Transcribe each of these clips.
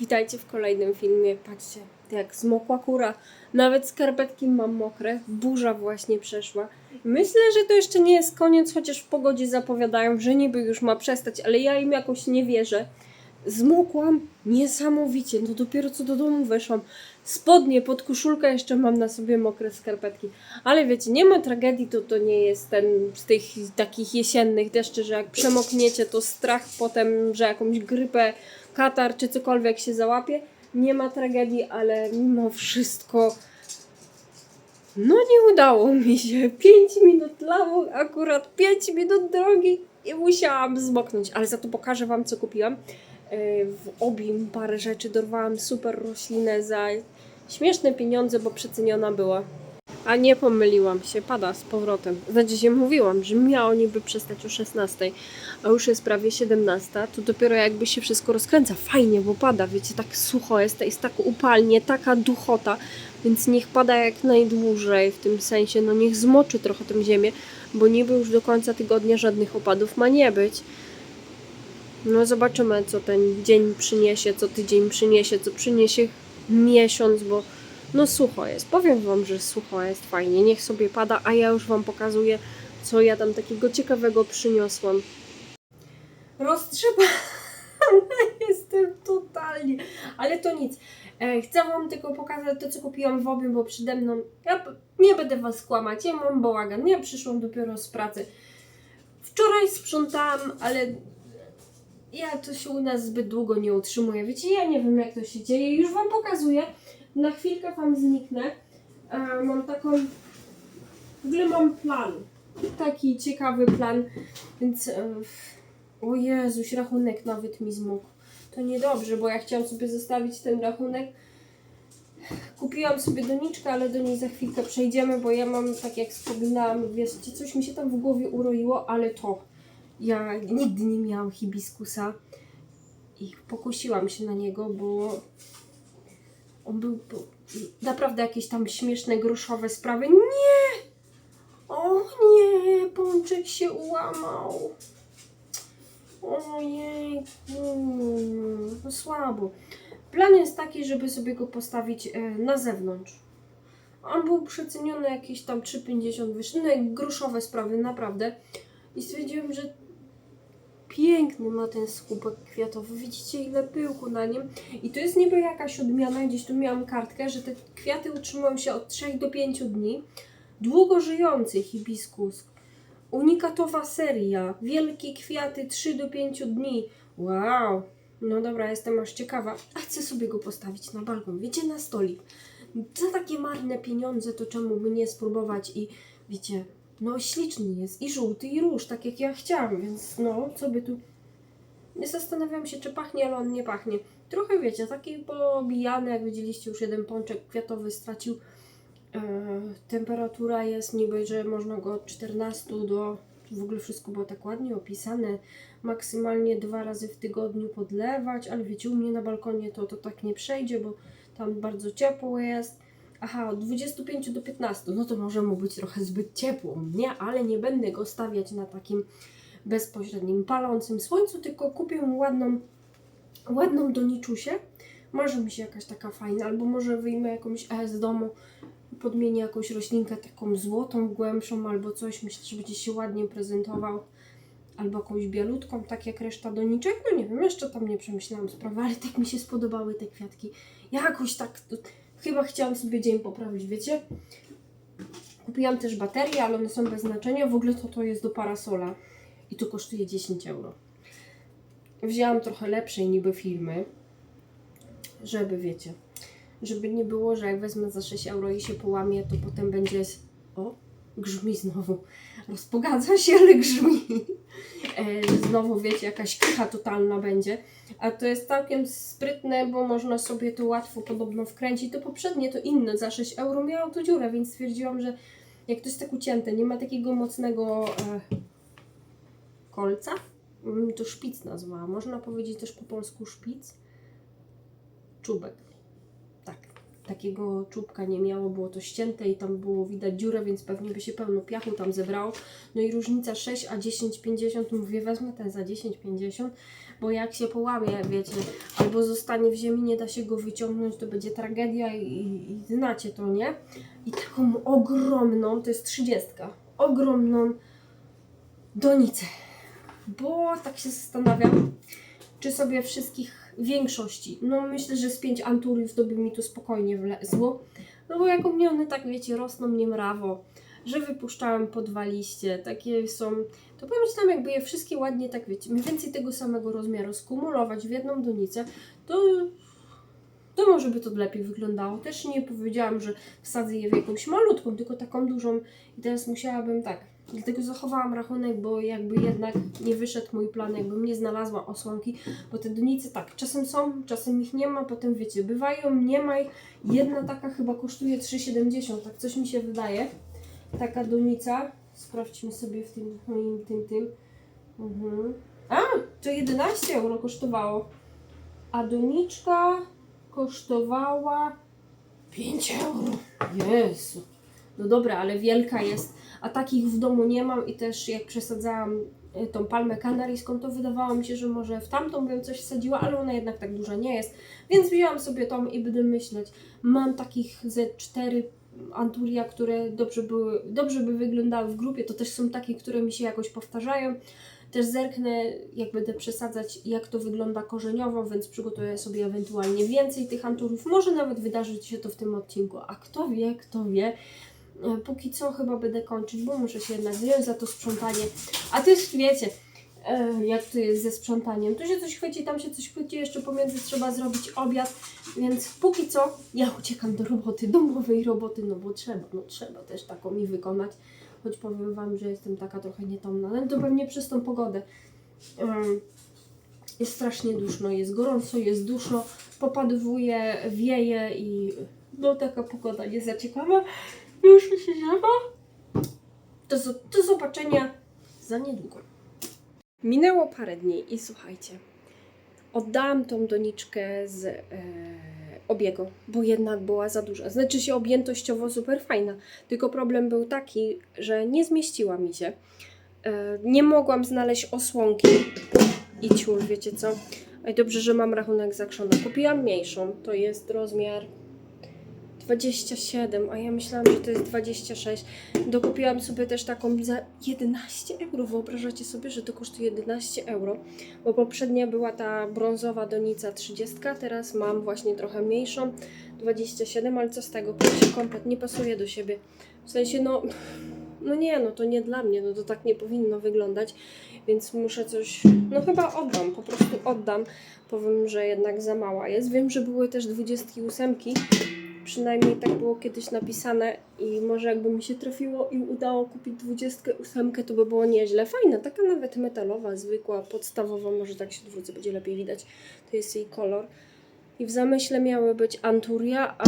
Witajcie w kolejnym filmie. Patrzcie, jak zmokła kura. Nawet skarpetki mam mokre. Burza właśnie przeszła. Myślę, że to jeszcze nie jest koniec, chociaż w pogodzie zapowiadają, że niby już ma przestać, ale ja im jakoś nie wierzę. Zmokłam niesamowicie. No dopiero co do domu weszłam. Spodnie pod koszulkę jeszcze mam na sobie mokre skarpetki. Ale wiecie, nie ma tragedii, to to nie jest ten z tych takich jesiennych deszczy, że jak przemokniecie, to strach potem, że jakąś grypę, katar czy cokolwiek się załapie. Nie ma tragedii, ale mimo wszystko no nie udało mi się. 5 minut lało, akurat 5 minut drogi i musiałam zmoknąć, ale za to pokażę Wam, co kupiłam. Yy, W obim parę rzeczy dorwałam super roślinę za śmieszne pieniądze, bo przeceniona była. A nie pomyliłam się, pada z powrotem. Znaczy się mówiłam, że miało niby przestać o 16, a już jest prawie 17, to dopiero jakby się wszystko rozkręca. Fajnie, bo pada, wiecie, tak sucho jest, jest tak upalnie, taka duchota, więc niech pada jak najdłużej, w tym sensie, no niech zmoczy trochę tę ziemię, bo niby już do końca tygodnia żadnych opadów ma nie być. No zobaczymy, co ten dzień przyniesie, co tydzień przyniesie, co przyniesie miesiąc, bo no sucho jest. Powiem Wam, że sucho jest fajnie. Niech sobie pada, a ja już Wam pokazuję, co ja tam takiego ciekawego przyniosłam. Roztrzepana jestem totalnie, ale to nic. E, Chcę Wam tylko pokazać to, co kupiłam w obiem, bo przede mną, ja nie będę Was kłamać, ja mam bałagan, ja przyszłam dopiero z pracy. Wczoraj sprzątałam, ale ja to się u nas zbyt długo nie utrzymuję. Wiecie, ja nie wiem jak to się dzieje. Już Wam pokazuję. Na chwilkę Wam zniknę. E, mam taką... W ogóle mam plan. Taki ciekawy plan, więc... E, o Jezuś, rachunek nawet mi zmógł. To niedobrze, bo ja chciałam sobie zostawić ten rachunek. Kupiłam sobie doniczkę, ale do niej za chwilkę przejdziemy, bo ja mam, tak jak wspominałam, wiecie, coś mi się tam w głowie uroiło, ale to ja nigdy nie miałam hibiskusa i pokusiłam się na niego, bo był po- naprawdę jakieś tam śmieszne, groszowe sprawy. Nie! O nie! Pączek się ułamał. Ojej, no słabo. Plan jest taki, żeby sobie go postawić e, na zewnątrz. On był przeceniony jakieś tam 3,50 wyższy, no groszowe sprawy, naprawdę. I stwierdziłam, że piękny ma ten słupek kwiatowy. Widzicie ile pyłku na nim. I to jest niby jakaś odmiana, gdzieś tu miałam kartkę, że te kwiaty utrzymują się od 3 do 5 dni. Długo żyjący hibiskus. Unikatowa seria. Wielkie kwiaty 3 do 5 dni. Wow. No dobra, jestem aż ciekawa. A chcę sobie go postawić na balkon. Wiecie, na stolik. Za takie marne pieniądze, to czemu by nie spróbować i wiecie, no śliczny jest i żółty i róż, tak jak ja chciałam, więc no, co by tu... Nie zastanawiam się, czy pachnie, ale on nie pachnie. Trochę wiecie, taki pobijany, jak widzieliście, już jeden pączek kwiatowy stracił. E, temperatura jest niby, że można go od 14 do... W ogóle wszystko było tak ładnie opisane. Maksymalnie dwa razy w tygodniu podlewać, ale wiecie, u mnie na balkonie to, to tak nie przejdzie, bo tam bardzo ciepło jest. Aha, od 25 do 15, no to może mu być trochę zbyt ciepło, nie? Ale nie będę go stawiać na takim bezpośrednim palącym słońcu, tylko kupię mu ładną, ładną doniczusię. Marzy mi się jakaś taka fajna, albo może wyjmę jakąś E z domu podmienię jakąś roślinkę taką złotą, głębszą, albo coś. Myślę, że będzie się ładnie prezentował. Albo jakąś bielutką, tak jak reszta doniczek. No nie wiem, jeszcze tam nie przemyślałam sprawy, ale tak mi się spodobały te kwiatki. Jakoś tak, chyba chciałam sobie dzień poprawić, wiecie? Kupiłam też baterie, ale one są bez znaczenia. W ogóle to to jest do parasola i to kosztuje 10 euro. Wzięłam trochę lepszej niby filmy, żeby wiecie, żeby nie było, że jak wezmę za 6 euro i się połamie, to potem będzie. O, grzmi znowu. Rozpogadza się, ale grzmi. E, znowu wiecie, jakaś krycha totalna będzie. A to jest całkiem sprytne, bo można sobie to łatwo podobno wkręcić. To poprzednie, to inne, za 6 euro miało to dziurę, więc stwierdziłam, że jak to jest tak ucięte, nie ma takiego mocnego e, kolca, Mm, to szpic nazwała. Można powiedzieć też po polsku szpic. Czubek. Tak. takiego czubka nie miało, było to ścięte i tam było widać dziurę, więc pewnie by się pełno piachu tam zebrało. No i różnica 6 a 10,50, mówię wezmę ten za 10,50, bo jak się połamie, wiecie, albo zostanie w ziemi, nie da się go wyciągnąć, to będzie tragedia i, i, i znacie to, nie? I taką ogromną, to jest 30, ogromną donicę. Bo tak się zastanawiam, czy sobie wszystkich większości, no myślę, że z pięć anturiów to by mi tu spokojnie wlezło. No bo jak u mnie one tak wiecie, rosną nie mrawo, że wypuszczałem po dwa liście, takie są, to pomyślałam jakby je wszystkie ładnie tak wiecie, mniej więcej tego samego rozmiaru skumulować w jedną donicę, to to może by to lepiej wyglądało. Też nie powiedziałam, że wsadzę je w jakąś malutką, tylko taką dużą i teraz musiałabym tak. Dlatego zachowałam rachunek, bo jakby jednak nie wyszedł mój plan, jakbym nie znalazła osłonki, bo te donice tak, czasem są, czasem ich nie ma, potem wiecie, bywają, nie ma ich. Jedna taka chyba kosztuje 3,70, tak coś mi się wydaje. Taka donica. Sprawdźmy sobie w tym moim tym tym. Mhm. A, to 11 euro kosztowało. A doniczka kosztowała 5 euro. Jezu. No dobra, ale wielka jest. A takich w domu nie mam i też jak przesadzałam y, tą palmę kanaryjską, to wydawało mi się, że może w tamtą bym coś wsadziła, ale ona jednak tak duża nie jest. Więc wzięłam sobie tą i będę myśleć. Mam takich ze cztery anturia, które dobrze, były, dobrze by wyglądały w grupie. To też są takie, które mi się jakoś powtarzają. Też zerknę, jak będę przesadzać, jak to wygląda korzeniowo, więc przygotuję sobie ewentualnie więcej tych anturów. Może nawet wydarzyć się to w tym odcinku, a kto wie, kto wie. E, Póki co chyba będę kończyć, bo muszę się jednak wziąć za to sprzątanie. A też wiecie, e, jak to jest ze sprzątaniem. Tu się coś chwyci, tam się coś chwyci, jeszcze pomiędzy trzeba zrobić obiad, więc póki co ja uciekam do roboty, domowej roboty, no bo trzeba, no trzeba też taką mi wykonać. Choć powiem Wam, że jestem taka trochę nietomna, ale to pewnie przez tą pogodę. Jest strasznie duszno, jest gorąco, jest duszno, popadowuje, wieje i no taka pogoda nie za ciekawa. Już mi się żaba. Do, do zobaczenia za niedługo. Minęło parę dni i słuchajcie, oddałam tą doniczkę z e, obiegu, bo jednak była za duża. Znaczy się objętościowo super fajna, tylko problem był taki, że nie zmieściła mi się. E, nie mogłam znaleźć osłonki i ciul, wiecie co? Ej, dobrze, że mam rachunek zakrzona. Kupiłam mniejszą, to jest rozmiar 27, a ja myślałam, że to jest 26. Dokupiłam sobie też taką za 11 euro. Wyobrażacie sobie, że to kosztuje 11 euro? Bo poprzednia była ta brązowa donica 30, teraz mam właśnie trochę mniejszą 27, ale co z tego? Komplet nie pasuje do siebie. W sensie, no, no nie, no to nie dla mnie, no to tak nie powinno wyglądać, więc muszę coś, no chyba oddam, po prostu oddam. Powiem, że jednak za mała jest. Wiem, że były też 28, przynajmniej tak było kiedyś napisane i może jakby mi się trafiło i udało kupić 28, to by było nieźle. Fajna, taka nawet metalowa, zwykła, podstawowa, może tak się dwójce będzie lepiej widać. To jest jej kolor. I w zamyśle miały być Anturia, a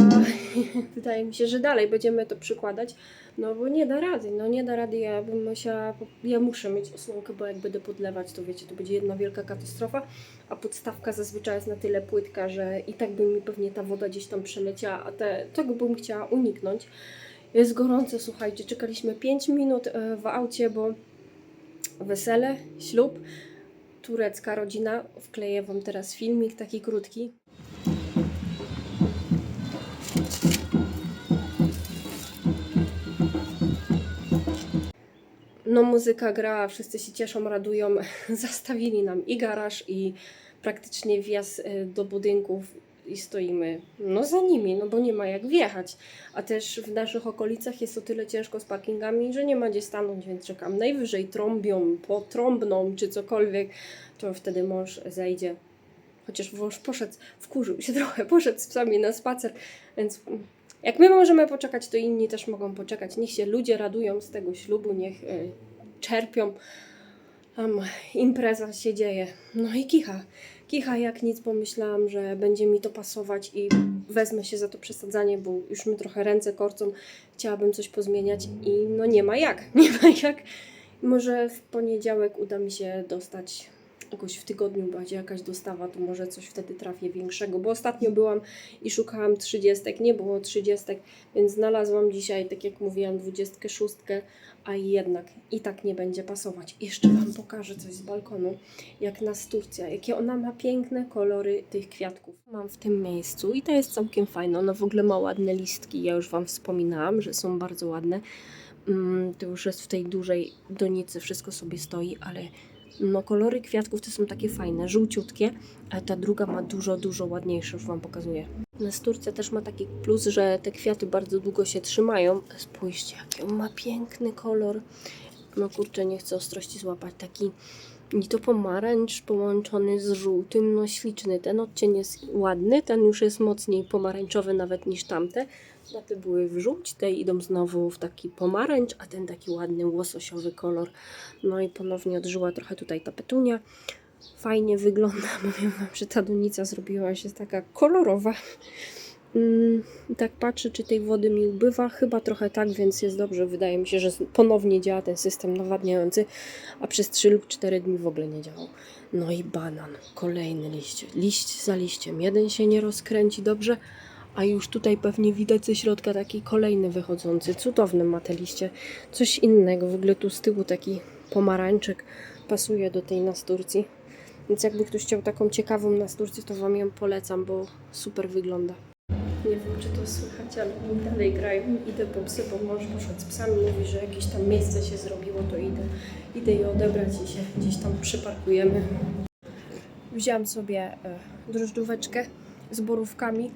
wydaje mi się, że dalej będziemy to przykładać, no bo nie da rady, no nie da rady, ja bym musiała, ja muszę mieć osłonkę, bo jak będę podlewać, to wiecie, to będzie jedna wielka katastrofa, a podstawka zazwyczaj jest na tyle płytka, że i tak by mi pewnie ta woda gdzieś tam przeleciała, a te, tego bym chciała uniknąć. Jest gorąco, słuchajcie, czekaliśmy 5 minut e, w aucie, bo wesele, ślub, turecka rodzina, wkleję Wam teraz filmik taki krótki. No muzyka gra, wszyscy się cieszą, radują. Zastawili nam i garaż, i praktycznie wjazd y, do budynków i stoimy no za nimi, no bo nie ma jak wjechać. A też w naszych okolicach jest o tyle ciężko z parkingami, że nie ma gdzie stanąć, więc czekam. Najwyżej trąbią, potrąbną czy cokolwiek, to wtedy mąż zejdzie. Chociaż mąż poszedł, wkurzył się trochę, poszedł z psami na spacer, więc jak my możemy poczekać, to inni też mogą poczekać. Niech się ludzie radują z tego ślubu, niech y, czerpią. Tam impreza się dzieje. No i kicha. Kicha jak nic, pomyślałam, że będzie mi to pasować i wezmę się za to przesadzanie, bo już mi trochę ręce korcą. Chciałabym coś pozmieniać i no nie ma jak. Nie ma jak. Może w poniedziałek uda mi się dostać jakoś w tygodniu będzie jakaś dostawa, to może coś wtedy trafię większego, bo ostatnio byłam i szukałam trzydziestek, nie było trzydziestek, więc znalazłam dzisiaj, tak jak mówiłam, dwudziestkę szóstkę, a jednak i tak nie będzie pasować. Jeszcze Wam pokażę coś z balkonu, jak nas Turcja, jakie ona ma piękne kolory tych kwiatków. Mam w tym miejscu i to jest całkiem fajne, ona w ogóle ma ładne listki, ja już Wam wspominałam, że są bardzo ładne. Mm, to już jest w tej dużej donicy, wszystko sobie stoi, ale no kolory kwiatków to są takie fajne, żółciutkie, a ta druga ma dużo, dużo ładniejsze, już Wam pokazuję. Turcja też ma taki plus, że te kwiaty bardzo długo się trzymają. Spójrzcie, jaki on ma piękny kolor. No kurczę, nie chcę ostrości złapać. Taki ni to pomarańcz połączony z żółtym, no śliczny. Ten odcień jest ładny, ten już jest mocniej pomarańczowy nawet niż tamte. Te były w żółć, te idą znowu w taki pomarańcz, a ten taki ładny łososiowy kolor. No i ponownie odżyła trochę tutaj ta petunia. Fajnie wygląda, powiem Wam, że ta donica zrobiła się taka kolorowa. Mm, tak patrzę, czy tej wody mi ubywa. Chyba trochę tak, więc jest dobrze. Wydaje mi się, że ponownie działa ten system nawadniający, a przez 3 lub 4 dni w ogóle nie działał. No i banan, kolejny liście. Liść za liściem. Jeden się nie rozkręci dobrze, a już tutaj pewnie widać ze środka taki kolejny wychodzący. Cudowne ma te liście. Coś innego. W ogóle tu z tyłu taki pomarańczyk pasuje do tej nasturcji. Więc jakby ktoś chciał taką ciekawą nasturcję, to Wam ją polecam, bo super wygląda. Nie wiem, czy to słychać, ale oni dalej grają. Idę po psy, bo mąż poszedł z psami. Mówi, że jakieś tam miejsce się zrobiło, to idę. Idę je odebrać i się gdzieś tam przyparkujemy. Wziąłam sobie e, drożdżóweczkę z borówkami.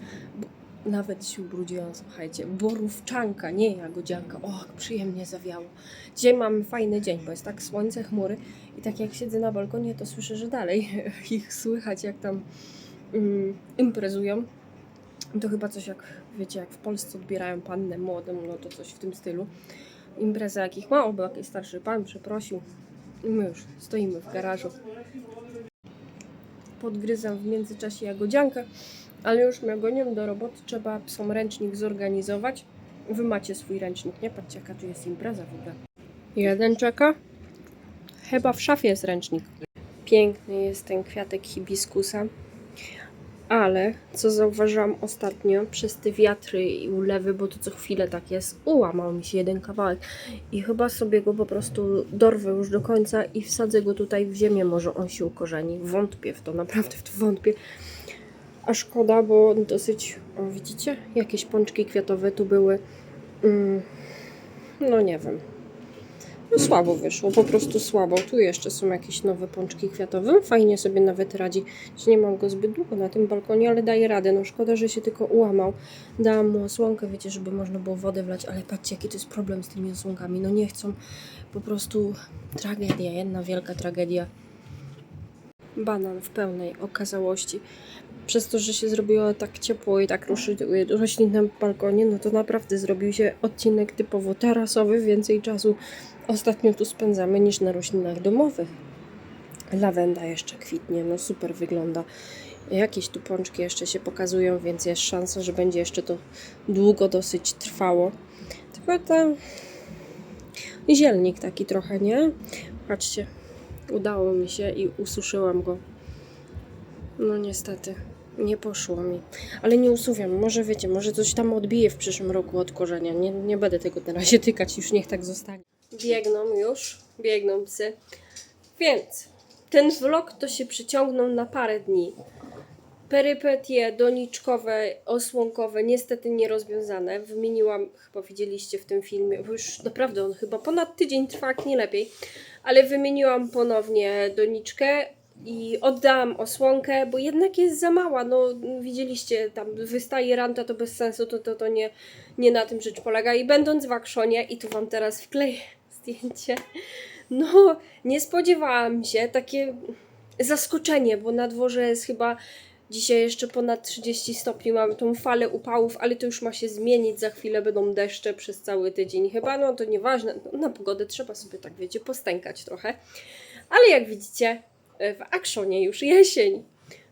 Nawet się ubrudziłam, słuchajcie. Borówczanka, nie jagodzianka. O, jak przyjemnie zawiało. Dzisiaj mamy fajny dzień, bo jest tak słońce, chmury. I tak jak siedzę na balkonie, to słyszę, że dalej ich słychać, jak tam mm, imprezują. To chyba coś jak, wiecie, jak w Polsce odbierają pannę młodą, no to coś w tym stylu. Impreza jakich mało, bo jakiś starszy pan przeprosił. I my już stoimy w garażu. Podgryzam w międzyczasie jagodziankę, ale już mnie gonią do roboty, trzeba psom ręcznik zorganizować. Wy macie swój ręcznik, nie? Patrzcie, jaka tu jest impreza w ogóle. Jeden czeka. Chyba w szafie jest ręcznik. Piękny jest ten kwiatek hibiskusa. Ale co zauważyłam ostatnio przez te wiatry i ulewy, bo to co chwilę tak jest, ułamał mi się jeden kawałek i chyba sobie go po prostu dorwę już do końca i wsadzę go tutaj w ziemię, może on się ukorzeni. Wątpię w to, naprawdę w to wątpię. A szkoda, bo dosyć, o, widzicie, jakieś pączki kwiatowe tu były. Mm, no nie wiem. No słabo wyszło, po prostu słabo. Tu jeszcze są jakieś nowe pączki kwiatowe. Fajnie sobie nawet radzi. Nie mam go zbyt długo na tym balkonie, ale daje radę. No szkoda, że się tylko ułamał. Dałam mu osłonkę, wiecie, żeby można było wodę wlać, ale patrzcie, jaki to jest problem z tymi osłonkami. No nie chcą. Po prostu tragedia, jedna wielka tragedia. Banan w pełnej okazałości. Przez to, że się zrobiło tak ciepło i tak ruszy, roślin na balkonie, no to naprawdę zrobił się odcinek typowo tarasowy. Więcej czasu ostatnio tu spędzamy niż na roślinach domowych. Lawenda jeszcze kwitnie, no super wygląda. Jakieś tu pączki jeszcze się pokazują, więc jest szansa, że będzie jeszcze to długo dosyć trwało. Tylko ten zielnik taki trochę, nie? Patrzcie, udało mi się i ususzyłam go. No niestety, nie poszło mi. Ale nie usuwiam, może wiecie, może coś tam odbije w przyszłym roku od korzenia. Nie, nie będę tego na razie tykać, już niech tak zostanie. Biegną już, biegną psy. Więc ten vlog to się przyciągnął na parę dni. Perypetie doniczkowe, osłonkowe, niestety nierozwiązane. Wymieniłam, chyba widzieliście w tym filmie, bo już naprawdę on chyba ponad tydzień trwa, jak nie lepiej. Ale wymieniłam ponownie doniczkę i oddałam osłonkę, bo jednak jest za mała. No widzieliście, tam wystaje ranta, to bez sensu, to, to, to nie, nie na tym rzecz polega. I będąc w Akszonie, i tu Wam teraz wkleję zdjęcie, no nie spodziewałam się, takie zaskoczenie, bo na dworze jest chyba dzisiaj jeszcze ponad 30 stopni, mamy tą falę upałów, ale to już ma się zmienić, za chwilę będą deszcze przez cały tydzień chyba, no to nieważne, no, na pogodę trzeba sobie tak, wiecie, postękać trochę, ale jak widzicie, w Akszonie już jesień.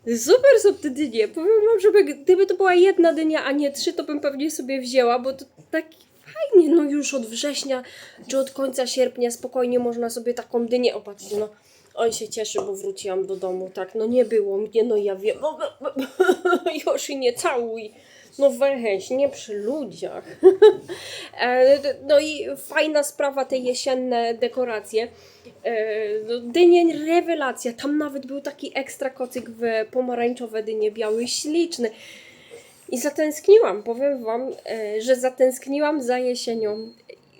Super są te. Powiem wam, żeby gdyby to była jedna dynia, a nie trzy, to bym pewnie sobie wzięła, bo to tak fajnie, no już od września czy od końca sierpnia spokojnie można sobie taką dynię opatrzyć, no On się cieszy, bo wróciłam do domu, tak, no nie było mnie, no ja wiem, już i nie całuj. No weź, nie przy ludziach. E, no i fajna sprawa, te jesienne dekoracje. E, no, dynie rewelacja, tam nawet był taki ekstra kocyk w pomarańczowe dynie, biały, śliczny. I zatęskniłam, powiem Wam, e, że zatęskniłam za jesienią.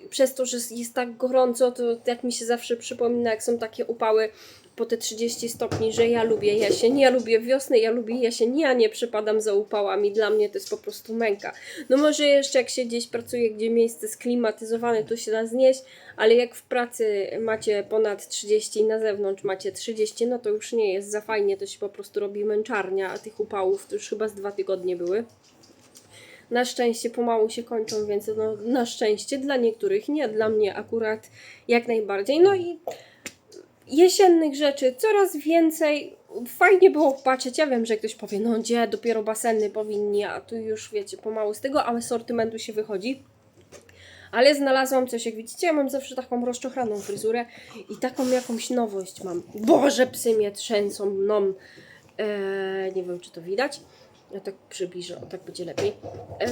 Przez to, że jest tak gorąco, to jak mi się zawsze przypomina, jak są takie upały po te 30 stopni, że ja lubię jesień, ja lubię wiosnę, ja lubię jesień, ja nie przypadam za upałami, dla mnie to jest po prostu męka. No może jeszcze jak się gdzieś pracuje, gdzie miejsce sklimatyzowane, to się da znieść, ale jak w pracy macie ponad 30 i na zewnątrz macie 30, no to już nie jest za fajnie, to się po prostu robi męczarnia, a tych upałów to już chyba z dwa tygodnie były. Na szczęście pomału się kończą, więc no, na szczęście dla niektórych, nie dla mnie akurat jak najbardziej. No i jesiennych rzeczy coraz więcej. Fajnie było patrzeć. Ja wiem, że ktoś powie, no gdzie dopiero baseny powinni, a tu już wiecie, pomału z tego, ale sortymentu się wychodzi. Ale znalazłam coś, jak widzicie, ja mam zawsze taką rozczochraną fryzurę i taką jakąś nowość mam. Boże, psy mnie trzęsą mną. Eee, nie wiem, czy to widać. Ja tak przybliżę, o tak będzie lepiej. E,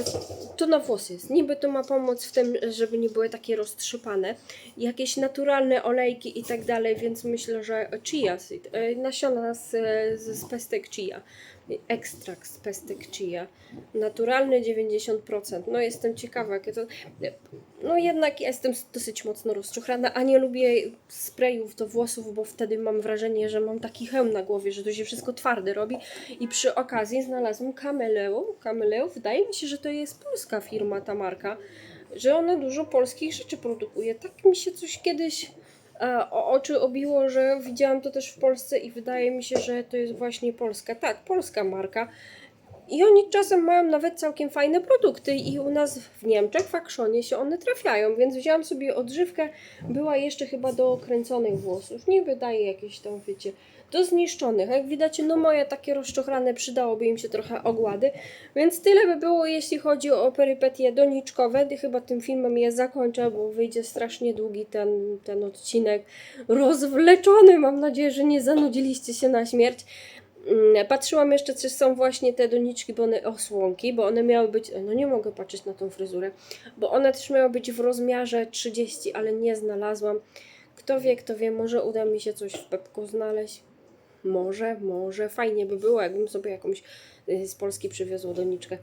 to na włosy jest. Niby to ma pomóc w tym, żeby nie były takie roztrzypane. Jakieś naturalne olejki i tak dalej, więc myślę, że chia seed, e, nasiona z, z, z pestek chia. Ekstrakt z pestek chia. Naturalny 90%. No jestem ciekawa, jakie to... No jednak jestem dosyć mocno rozczochrana, a nie lubię sprayów do włosów, bo wtedy mam wrażenie, że mam taki hełm na głowie, że to się wszystko twarde robi. I przy okazji znalazłam Cameleu. Cameleu, wydaje mi się, że to jest polska firma, ta marka, że ona dużo polskich rzeczy produkuje. Tak mi się coś kiedyś oczy obiło, że widziałam to też w Polsce i wydaje mi się, że to jest właśnie polska. Tak, polska marka. I oni czasem mają nawet całkiem fajne produkty i u nas w Niemczech, w Akszonie się one trafiają, więc wzięłam sobie odżywkę, była jeszcze chyba do kręconych włosów, niby daje jakieś tam, wiecie, do zniszczonych. Jak widać, no moje takie rozczochrane przydałoby im się trochę ogłady, więc tyle by było, jeśli chodzi o perypetie doniczkowe. Chyba tym filmem je zakończę, bo wyjdzie strasznie długi ten, ten odcinek, rozwleczony. Mam nadzieję, że nie zanudziliście się na śmierć. Mm, Patrzyłam jeszcze, czy są właśnie te doniczki, bo one osłonki, bo one miały być, no nie mogę patrzeć na tą fryzurę, bo one też miały być w rozmiarze 30, ale nie znalazłam. Kto wie, kto wie, może uda mi się coś w Pepku znaleźć. Może, może. Fajnie by było, jakbym sobie jakąś y, z Polski przywiozła doniczkę.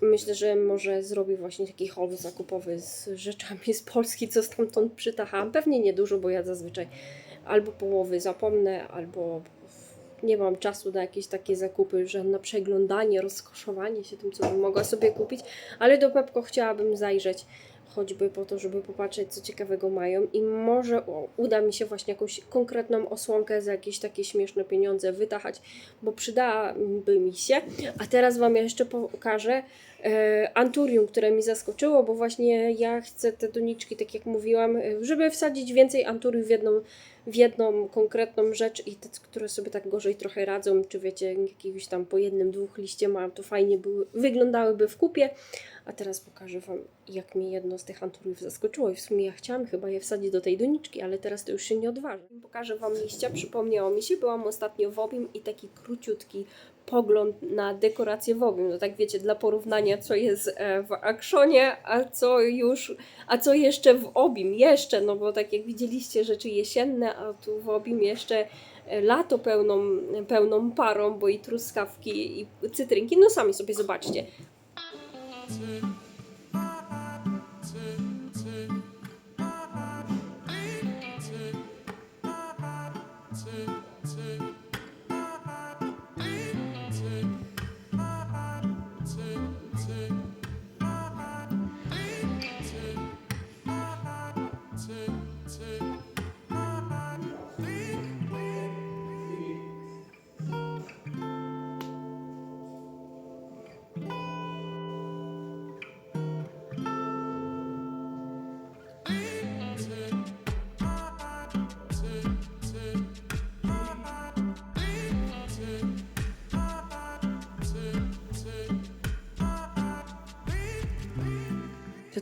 Myślę, że może zrobię właśnie taki haul zakupowy z rzeczami z Polski, co stamtąd przytachałam. Pewnie niedużo, bo ja zazwyczaj albo połowy zapomnę, albo nie mam czasu na jakieś takie zakupy, że na przeglądanie, rozkoszowanie się tym, co bym mogła sobie kupić, ale do Pepko chciałabym zajrzeć, choćby po to, żeby popatrzeć, co ciekawego mają i może o, uda mi się właśnie jakąś konkretną osłonkę za jakieś takie śmieszne pieniądze wytachać, bo przydałaby mi się. A teraz Wam jeszcze pokażę anturium, które mi zaskoczyło, bo właśnie ja chcę te doniczki, tak jak mówiłam, e, żeby wsadzić więcej anturium w jedną w jedną konkretną rzecz i te, które sobie tak gorzej trochę radzą, czy wiecie, jakiegoś tam po jednym, dwóch liście mają, to fajnie były, wyglądałyby w kupie. A teraz pokażę Wam, jak mnie jedno z tych anturiów zaskoczyło i w sumie ja chciałam chyba je wsadzić do tej doniczki, ale teraz to już się nie odważę. Pokażę Wam liścia, przypomniało mi się, byłam ostatnio w Obim i taki króciutki pogląd na dekorację w Obim. No tak wiecie, dla porównania, co jest e, w Akszonie, a co już, a co jeszcze w Obim, jeszcze, no bo tak jak widzieliście, rzeczy jesienne, a tu w Obim jeszcze e, lato pełną, pełną parą, bo i truskawki, i cytrynki, no sami sobie zobaczcie.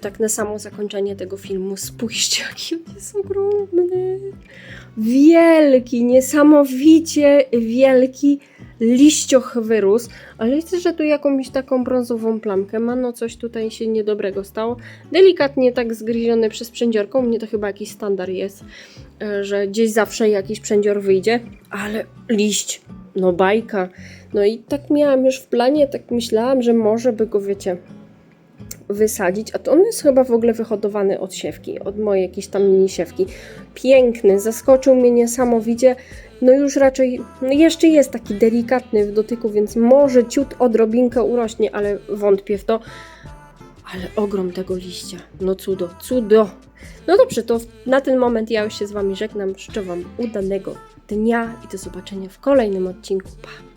Tak na samo zakończenie tego filmu. Spójrzcie, jaki on jest ogromny. Wielki, niesamowicie wielki liścioch wyrósł, ale widzę, że tu jakąś taką brązową plamkę ma, no coś tutaj się niedobrego stało. Delikatnie tak zgryziony przez przędziorką, u mnie to chyba jakiś standard jest, e, że gdzieś zawsze jakiś przędzior wyjdzie, ale liść, no bajka. No i tak miałam już w planie, tak myślałam, że może by go, wiecie, wysadzić, a to on jest chyba w ogóle wyhodowany od siewki, od mojej jakiejś tam mini siewki. Piękny, zaskoczył mnie niesamowicie. No już raczej, no jeszcze jest taki delikatny w dotyku, więc może ciut odrobinkę urośnie, ale wątpię w to. Ale ogrom tego liścia, no cudo, cudo. No dobrze, to na ten moment ja już się z Wami żegnam. Życzę Wam udanego dnia i do zobaczenia w kolejnym odcinku. Pa!